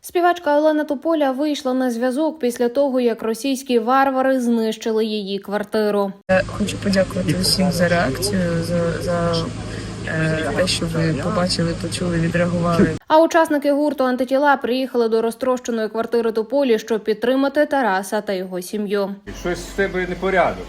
Співачка Олена Тополя вийшла на зв'язок після того, як російські варвари знищили її квартиру. Я хочу подякувати усім за реакцію, за, за е, те, що ви побачили, почули, відреагували. А учасники гурту антитіла приїхали до розтрощеної квартири Тополі, щоб підтримати Тараса та його сім'ю. Щось в тебе непорядок.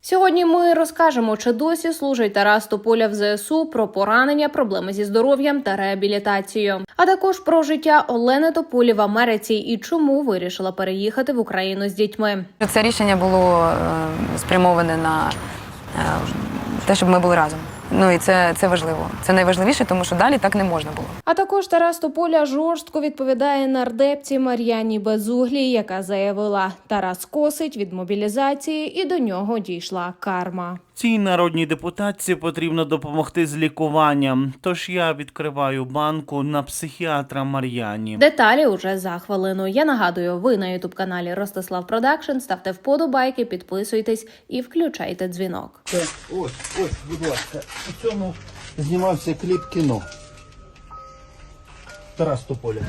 Сьогодні ми розкажемо, чи досі служить Тарас Тополя в ЗСУ про поранення, проблеми зі здоров'ям та реабілітацію, а також про життя Олени Тополі в Америці і чому вирішила переїхати в Україну з дітьми. Це рішення було е, спрямоване на е, те, щоб ми були разом. Ну і це, це важливо. Це найважливіше, тому що далі так не можна було. А також Тарас Тополя жорстко відповідає нардепці Мар'яні Безуглій, яка заявила, Тарас косить від мобілізації, і до нього дійшла карма. Цій народній депутатці потрібно допомогти з лікуванням. Тож я відкриваю банку на психіатра Мар'яні. Деталі уже за хвилину. Я нагадую, ви на ютуб каналі Ростислав Продакшн. Ставте вподобайки, підписуйтесь і включайте дзвінок. Ось, ось, будь ласка. У цьому знімався кліп кіно. Тарас Тополя.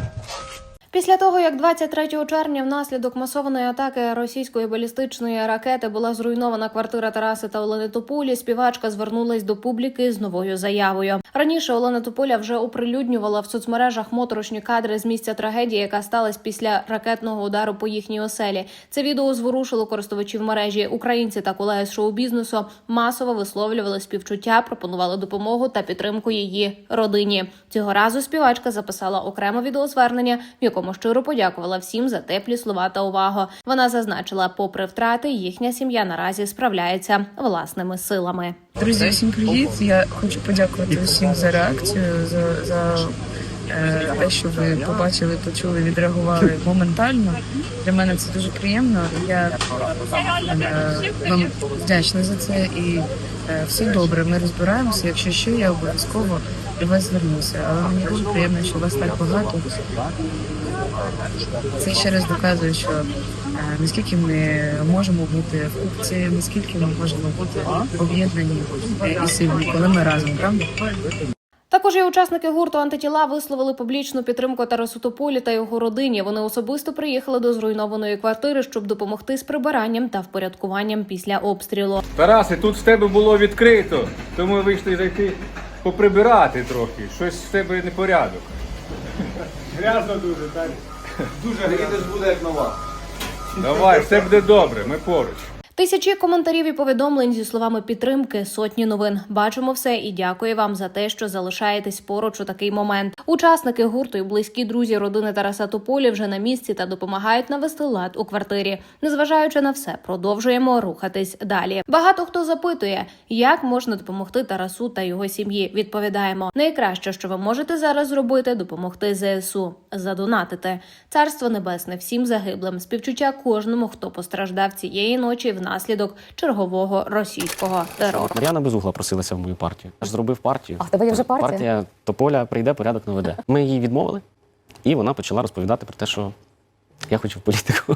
Після того, як 23 червня внаслідок масованої атаки російської балістичної ракети була зруйнована квартира Тараси та Олени Тополі, співачка звернулась до публіки з новою заявою. Раніше Олена Тополя вже оприлюднювала в соцмережах моторошні кадри з місця трагедії, яка сталася після ракетного удару по їхній оселі. Це відео зворушило користувачів мережі. Українці та колеги з шоу-бізнесу масово висловлювали співчуття, пропонували допомогу та підтримку її родині. Цього разу співачка записала окреме відеозвернення, в якому щиро подякувала всім за теплі слова та увагу. Вона зазначила, попри втрати, їхня сім'я наразі справляється власними силами. Друзі, всім привіт! Я хочу подякувати усім за реакцію, за, за е, те, що ви побачили, почули, відреагували моментально. Для мене це дуже приємно. Я е, вам вдячна за це і е, все добре. Ми розбираємося. Якщо що, я обов'язково до вас звернуся. Але мені дуже приємно, що вас так багато. Це ще раз доказує, що е, наскільки ми можемо бути в купці, наскільки ми можемо бути об'єднані е, і сильні, коли ми разом, правда? Також і учасники гурту антитіла висловили публічну підтримку Тарасу Тополі та його родині. Вони особисто приїхали до зруйнованої квартири, щоб допомогти з прибиранням та впорядкуванням після обстрілу. Тарасе, тут в тебе було відкрито, тому ми вийшли зайти поприбирати трохи. Щось в тебе непорядок. Грязно дуже, так? Дуже грязно. буде як нова. Давай, все буде добре, ми поруч. Тисячі коментарів і повідомлень зі словами підтримки, сотні новин. Бачимо все і дякую вам за те, що залишаєтесь поруч у такий момент. Учасники гурту і близькі друзі родини Тараса Тополі вже на місці та допомагають навести лад у квартирі. Незважаючи на все, продовжуємо рухатись далі. Багато хто запитує, як можна допомогти Тарасу та його сім'ї. Відповідаємо: найкраще, що ви можете зараз зробити, допомогти ЗСУ, задонатити. Царство небесне всім загиблим. Співчуття кожному, хто постраждав цієї ночі внаслідок чергового російського терору. Мар'яна Безугла просилася в мою партію. Я ж зробив партію. А в тебе є вже партія? Партія Тополя прийде, порядок наведе. Ми її відмовили, і вона почала розповідати про те, що я хочу в політику.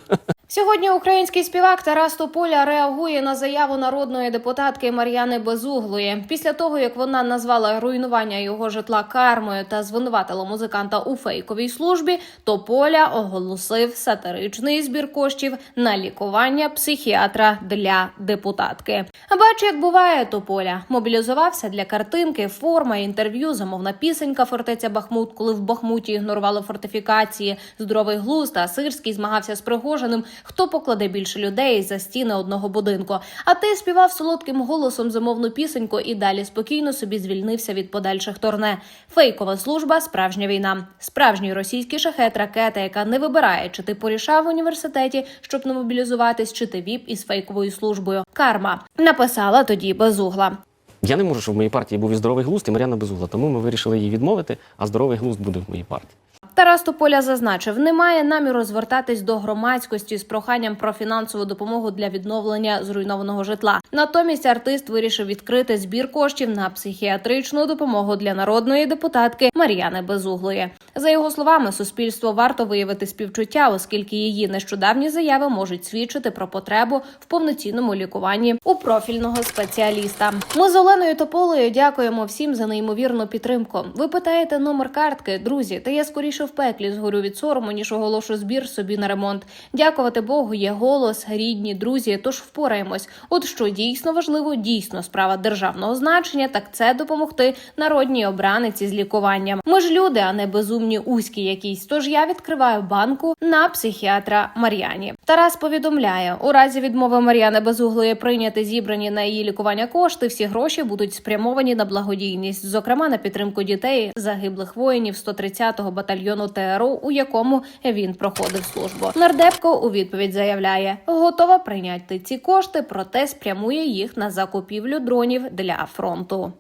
Сьогодні український співак Тарас Тополя реагує на заяву народної депутатки Мар'яни Безуглої. Після того, як вона назвала руйнування його житла кармою та звинуватила музиканта у фейковій службі, Тополя оголосив сатиричний збір коштів на лікування психіатра для депутатки. Бач, як буває Тополя. Мобілізувався для картинки, форма, інтерв'ю, замовна пісенька фортеця Бахмут, коли в Бахмуті ігнорували фортифікації. Здоровий глузд та Сирський змагався з Пригожиним. Хто покладе більше людей за стіни одного будинку? А ти співав солодким голосом замовну пісеньку і далі спокійно собі звільнився від подальших торне. Фейкова служба, справжня війна, справжній російський шахет, ракета, яка не вибирає, чи ти порішав в університеті, щоб не мобілізуватись, чи ти віп із фейковою службою. Карма написала тоді безугла. Я не можу, щоб в моїй партії був і здоровий глузд, і Мар'яна Безугла. Тому ми вирішили її відмовити, а здоровий глузд буде в моїй партії. Тарас Тополя зазначив, немає наміру звертатись до громадськості з проханням про фінансову допомогу для відновлення зруйнованого житла. Натомість артист вирішив відкрити збір коштів на психіатричну допомогу для народної депутатки Мар'яни Безуглої. За його словами, суспільство варто виявити співчуття, оскільки її нещодавні заяви можуть свідчити про потребу в повноцінному лікуванні у профільного спеціаліста. Ми з Оленою Тополею дякуємо всім за неймовірну підтримку. Ви питаєте номер картки, друзі, та я скоріше пеклі згорю від сорому, ніж оголошу збір собі на ремонт. Дякувати Богу, є голос, рідні, друзі. Тож впораємось. От що дійсно важливо, дійсно справа державного значення, так це допомогти народній обраниці з лікуванням. Ми ж люди, а не безумні узькі якісь. Тож я відкриваю банку на психіатра Мар'яні. Тарас повідомляє, у разі відмови Мар'яни Безуглої прийняти зібрані на її лікування кошти, всі гроші будуть спрямовані на благодійність, зокрема на підтримку дітей загиблих воїнів 130-го батальйону ТРО, у якому він проходив службу. Нардепко у відповідь заявляє, готова прийняти ці кошти, проте спрямує їх на закупівлю дронів для фронту.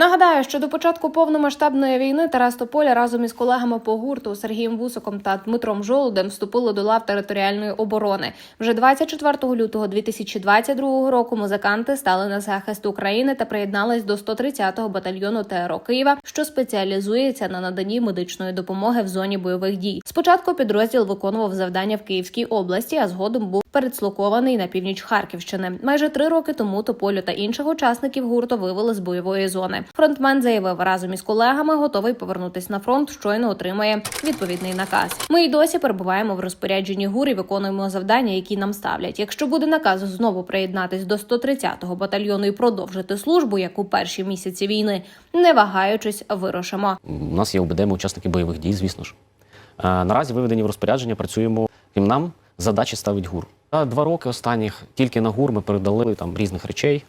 Нагадаю, що до початку повномасштабної війни Тарас Тополя разом із колегами по гурту Сергієм Вусиком та Дмитром Жолудем вступили до лав територіальної оборони. Вже 24 лютого 2022 року музиканти стали на захист України та приєднались до 130-го батальйону ТРО Києва, що спеціалізується на наданні медичної допомоги в зоні бойових дій. Спочатку підрозділ виконував завдання в Київській області, а згодом був передслокований на північ Харківщини. Майже три роки тому Тополю та інших учасників гурту вивели з бойової зони. Фронтмен заявив разом із колегами, готовий повернутись на фронт, щойно отримає відповідний наказ. Ми й досі перебуваємо в розпорядженні ГУР і виконуємо завдання, які нам ставлять. Якщо буде наказ знову приєднатись до 130-го батальйону і продовжити службу, як у перші місяці війни, не вагаючись, вирушимо. У нас є ОБД, учасники бойових дій, звісно ж. Е, Наразі виведені в розпорядження, працюємо. Крім нам, задачі ставить ГУР. За два роки останніх тільки на ГУР ми передали там різних речей,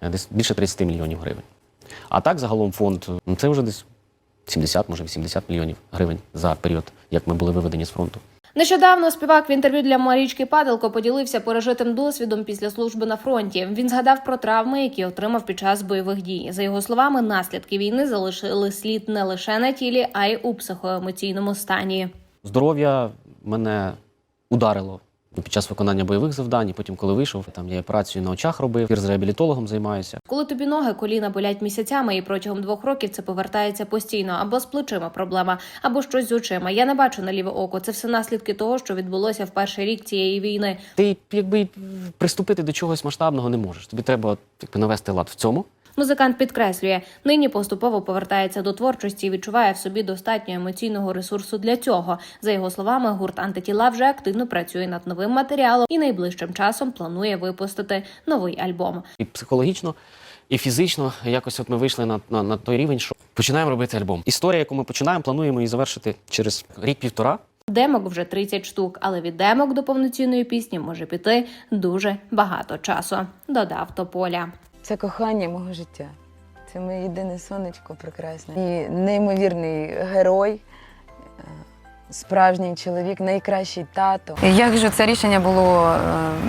е, десь більше 30 мільйонів гривень. А так, загалом фонд ну, це вже десь 70, може 80 мільйонів гривень за період, як ми були виведені з фронту. Нещодавно співак в інтерв'ю для Марічки Падалко поділився пережитим досвідом після служби на фронті. Він згадав про травми, які отримав під час бойових дій. За його словами, наслідки війни залишили слід не лише на тілі, а й у психоемоційному стані. Здоров'я мене ударило під час виконання бойових завдань. і Потім, коли вийшов, там я операцію на очах робив, з реабілітологом займаюся. Коли тобі ноги, коліна болять місяцями, і протягом двох років це повертається постійно, або з плечима проблема, або щось з очима. Я не бачу на ліве око. Це все наслідки того, що відбулося в перший рік цієї війни. Ти якби приступити до чогось масштабного не можеш. Тобі треба якби, навести лад в цьому. Музикант підкреслює, нині поступово повертається до творчості і відчуває в собі достатньо емоційного ресурсу для цього. За його словами, гурт антитіла вже активно працює над новим матеріалом і найближчим часом планує випустити новий альбом. І психологічно, і фізично якось от ми вийшли на, на, на той рівень, що починаємо робити альбом. Історія, яку ми починаємо, плануємо її завершити через рік-півтора. Демок вже 30 штук, але від демок до повноцінної пісні може піти дуже багато часу. Додав Тополя. Це кохання мого життя. Це моє єдине сонечко прекрасне. І неймовірний герой, е, справжній чоловік, найкращий тато. Як же це рішення було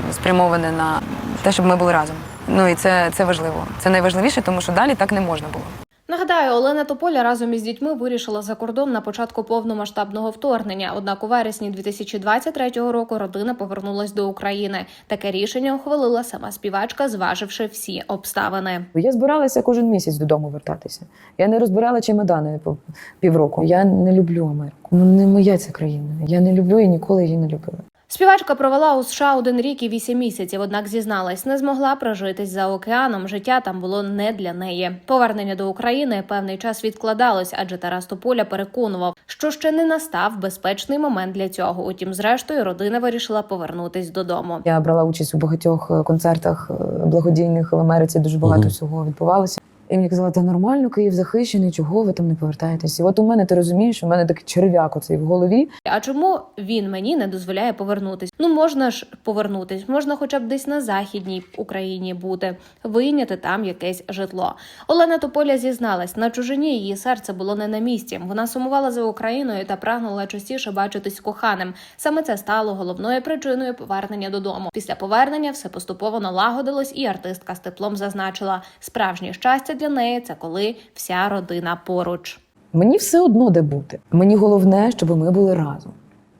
е, спрямоване на те, щоб ми були разом? Ну і це, це важливо. Це найважливіше, тому що далі так не можна було. Нагадаю, Олена Тополя разом із дітьми вирішила за кордон на початку повномасштабного вторгнення. Однак у вересні 2023 року родина повернулась до України. Таке рішення ухвалила сама співачка, зваживши всі обставини. Я збиралася кожен місяць додому вертатися. Я не розбирала чемодани по півроку. Я не люблю Америку. Ну не моя ця країна. Я не люблю і ніколи її не любила. Співачка провела у США один рік і вісім місяців, однак зізналась, не змогла прожитись за океаном. Життя там було не для неї. Повернення до України певний час відкладалось, адже Тарас Тополя переконував, що ще не настав безпечний момент для цього. Утім, зрештою, родина вирішила повернутись додому. Я брала участь у багатьох е, концертах е, благодійних в Америці. Дуже багато Мгм. всього відбувалося. І мені казали, та нормально, Київ захищений, чого ви там не повертаєтесь? І от у мене ти розумієш, у мене такий черв'як оцей в голові. А чому він мені не дозволяє повернутись? Ну можна ж повернутись, можна хоча б десь на західній Україні бути, вийняти там якесь житло. Олена Тополя зізналась, на чужині її серце було не на місці. Вона сумувала за Україною та прагнула частіше бачитись коханим. Саме це стало головною причиною повернення додому. Після повернення все поступово налагодилось, і артистка з теплом зазначила, справжнє щастя для неї це коли вся родина поруч. Мені все одно де бути. Мені головне, щоб ми були разом.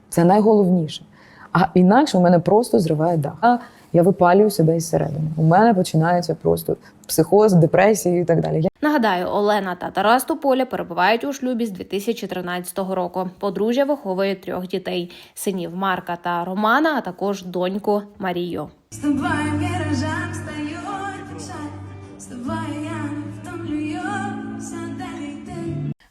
Це найголовніше. А інакше у мене просто зриває дах. Я випалюю себе із середини. У мене починається просто психоз, депресія і так далі. Я Нагадаю, Олена та Тарас Тополя перебувають у шлюбі з 2013 року. Подружжя виховує трьох дітей: синів Марка та Романа, а також доньку Марію.